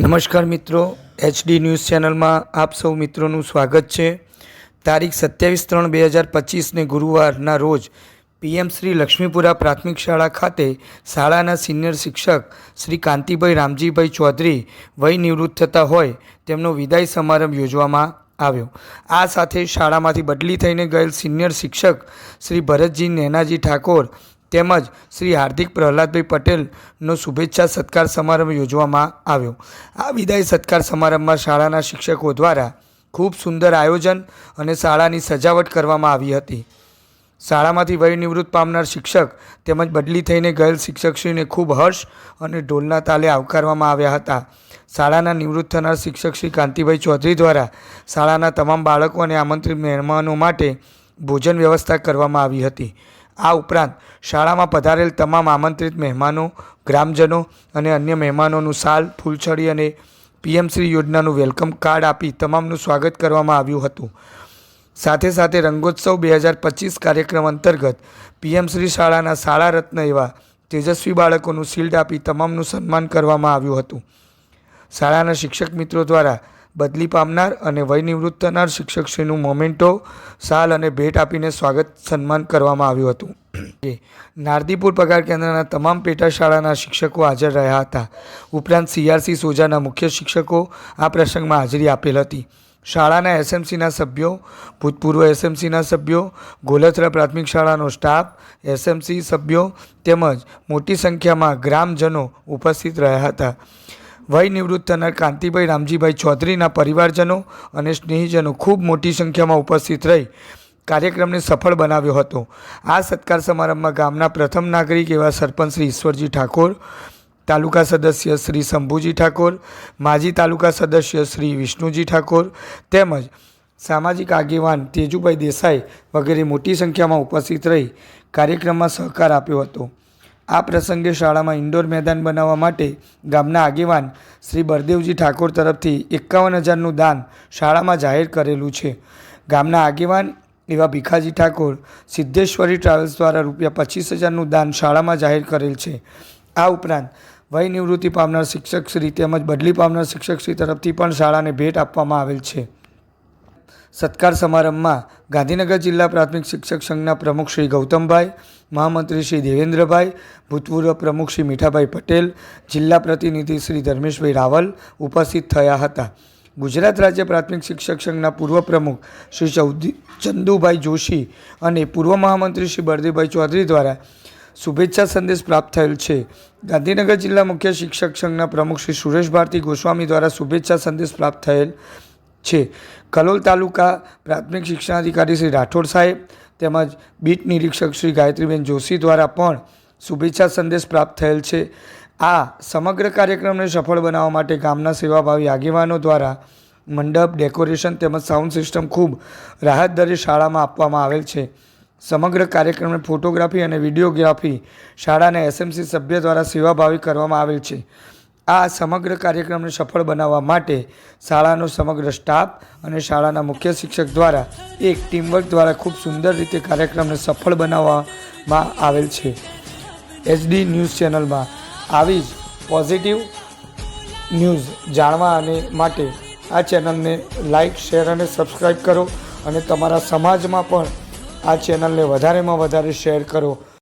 નમસ્કાર મિત્રો HD news ચેનલમાં આપ સૌ મિત્રોનું સ્વાગત છે. તારીખ સત્યાવીસ ત્રણ બે હજાર પચીસને ગુરુવારના રોજ પીએમ શ્રી લક્ષ્મીપુરા પ્રાથમિક શાળા ખાતે શાળાના સિનિયર શિક્ષક શ્રી કાંતિભાઈ રામજીભાઈ ચૌધરી વય નિવૃત્ત થતા હોય તેમનો વિદાય સમારંભ યોજવામાં આવ્યો. આ સાથે શાળામાંથી બદલી થઈને ગયેલ સિનિયર શિક્ષક શ્રી ભરતજી નેનાજી ઠાકોર તેમજ શ્રી હાર્દિક પ્રહલાદભાઈ પટેલનો શુભેચ્છા સત્કાર સમારંભ યોજવામાં આવ્યો. આ વિદાય સત્કાર સમારંભમાં શાળાના શિક્ષકો દ્વારા ખૂબ સુંદર આયોજન અને શાળાની સજાવટ કરવામાં આવી હતી. શાળામાંથી વયનિવૃત્ત પામનાર શિક્ષક તેમજ બદલી થઈને ગયેલ શિક્ષકશ્રીને ખૂબ હર્ષ અને ઢોલના તાલે આવકારવામાં આવ્યા હતા. શાળાના નિવૃત્ત થનાર શિક્ષક શ્રી કાંતિભાઈ ચૌધરી દ્વારા શાળાના તમામ બાળકો અને આમંત્રિત મહેમાનો માટે ભોજન વ્યવસ્થા કરવામાં આવી હતી. આ ઉપરાંત શાળામાં પધારેલ તમામ આમંત્રિત મહેમાનો, ગ્રામજનો અને અન્ય મહેમાનોનું સાલ, ફૂલછડી અને પીએમશ્રી યોજનાનું વેલકમ કાર્ડ આપી તમામનું સ્વાગત કરવામાં આવ્યું હતું. સાથે સાથે રંગોત્સવ બે હજાર પચીસ કાર્યક્રમ અંતર્ગત પીએમશ્રી શાળાના શાળા રત્ન એવા તેજસ્વી બાળકોનું શિલ્ડ આપી તમામનું સન્માન કરવામાં આવ્યું હતું. શાળાના શિક્ષક મિત્રો દ્વારા બદલી પામનાર અને વયનિવૃત્ત થનાર શિક્ષકશ્રીનું મોમેન્ટો, સાલ અને ભેટ આપીને સ્વાગત સન્માન કરવામાં આવ્યું હતું. નારદીપુર પગાર કેન્દ્રના તમામ પેટા શાળાના શિક્ષકો હાજર રહ્યા હતા. ઉપરાંત સીઆરસી સોજાના મુખ્ય શિક્ષકો આ પ્રસંગમાં હાજરી આપેલ હતી. શાળાના એસએમસીના સભ્યો, ભૂતપૂર્વ એસએમસીના સભ્યો, ગોલથરા પ્રાથમિક શાળાનો સ્ટાફ, એસએમસી સભ્યો તેમજ મોટી સંખ્યામાં ગ્રામજનો ઉપસ્થિત રહ્યા હતા. વય નિવૃત્ત થનાર કાંતિભાઈ રામજીભાઈ ચૌધરીના પરિવારજનો અને સ્નેહીજનો ખૂબ મોટી સંખ્યામાં ઉપસ્થિત રહી કાર્યક્રમને સફળ બનાવ્યો હતો. આ સત્કાર સમારંભમાં ગામના પ્રથમ નાગરિક એવા સરપંચ શ્રી ઈશ્વરજી ઠાકોર, તાલુકા સદસ્ય શ્રી શંભુજી ઠાકોર, માજી તાલુકા સદસ્ય શ્રી વિષ્ણુજી ઠાકોર તેમજ સામાજિક આગેવાન તેજુભાઈ દેસાઈ વગેરે મોટી સંખ્યામાં ઉપસ્થિત રહી કાર્યક્રમમાં સહકાર આપ્યો હતો. આ પ્રસંગે શાળામાં ઇન્ડોર મેદાન બનાવવા માટે ગામના આગેવાન શ્રી બળદેવજી ઠાકોર તરફથી એકાવન હજારનું દાન શાળામાં જાહેર કરેલું છે. ગામના આગેવાન એવા ભીખાજી ઠાકોર સિદ્ધેશ્વરી ટ્રાવેલ્સ દ્વારા રૂપિયા પચીસ હજારનું દાન શાળામાં જાહેર કરેલ છે. આ ઉપરાંત વય નિવૃત્તિ પામનાર શિક્ષકશ્રી તેમજ બદલી પામનાર શિક્ષકશ્રી તરફથી પણ શાળાને ભેટ આપવામાં આવેલ છે. સત્કાર સમારંભમાં ગાંધીનગર જિલ્લા પ્રાથમિક શિક્ષક સંઘના પ્રમુખ શ્રી ગૌતમભાઈ, મહામંત્રી શ્રી દેવેન્દ્રભાઈ, ભૂતપૂર્વ પ્રમુખ શ્રી મીઠાભાઈ પટેલ, જિલ્લા પ્રતિનિધિ શ્રી ધર્મેશભાઈ રાવલ ઉપસ્થિત થયા હતા. ગુજરાત રાજ્ય પ્રાથમિક શિક્ષક સંઘના પૂર્વ પ્રમુખ શ્રી ચૌધરી ચંદુભાઈ જોશી અને પૂર્વ મહામંત્રી શ્રી બળદેવભાઈ ચૌધરી દ્વારા શુભેચ્છા સંદેશ પ્રાપ્ત થયેલ છે. ગાંધીનગર જિલ્લા મુખ્ય શિક્ષક સંઘના પ્રમુખ શ્રી સુરેશ ભારતી ગોસ્વામી દ્વારા શુભેચ્છા સંદેશ પ્રાપ્ત થયેલ છે. કલોલ તાલુકા પ્રાથમિક શિક્ષણાધિકારી શ્રી રાઠોડ સાહેબ તેમજ બીટ નિરીક્ષક શ્રી ગાયત્રીબેન જોશી દ્વારા પણ શુભેચ્છા સંદેશ પ્રાપ્ત થયેલ છે. આ સમગ્ર કાર્યક્રમને સફળ બનાવવા માટે ગામના સેવાભાવી આગેવાનો દ્વારા મંડપ, ડેકોરેશન તેમજ સાઉન્ડ સિસ્ટમ ખૂબ રાહત શાળામાં આપવામાં આવેલ છે. સમગ્ર કાર્યક્રમને ફોટોગ્રાફી અને વિડીયોગ્રાફી શાળાના એસએમસી સભ્ય દ્વારા સેવાભાવી કરવામાં આવેલ છે. આ સમગ્ર કાર્યક્રમને સફળ બનાવવા માટે શાળાનો સમગ્ર સ્ટાફ અને શાળાના મુખ્ય શિક્ષક દ્વારા એક ટીમવર્ક દ્વારા ખૂબ સુંદર રીતે કાર્યક્રમને સફળ બનાવવામાં આવેલ છે. એચડી ન્યૂઝ ચેનલમાં આવી જ પોઝિટિવ ન્યૂઝ જાણવા અને માટે આ ચેનલને લાઈક, શેર અને સબસ્ક્રાઈબ કરો અને તમારા સમાજમાં પણ આ ચેનલને વધારેમાં વધારે શેર કરો.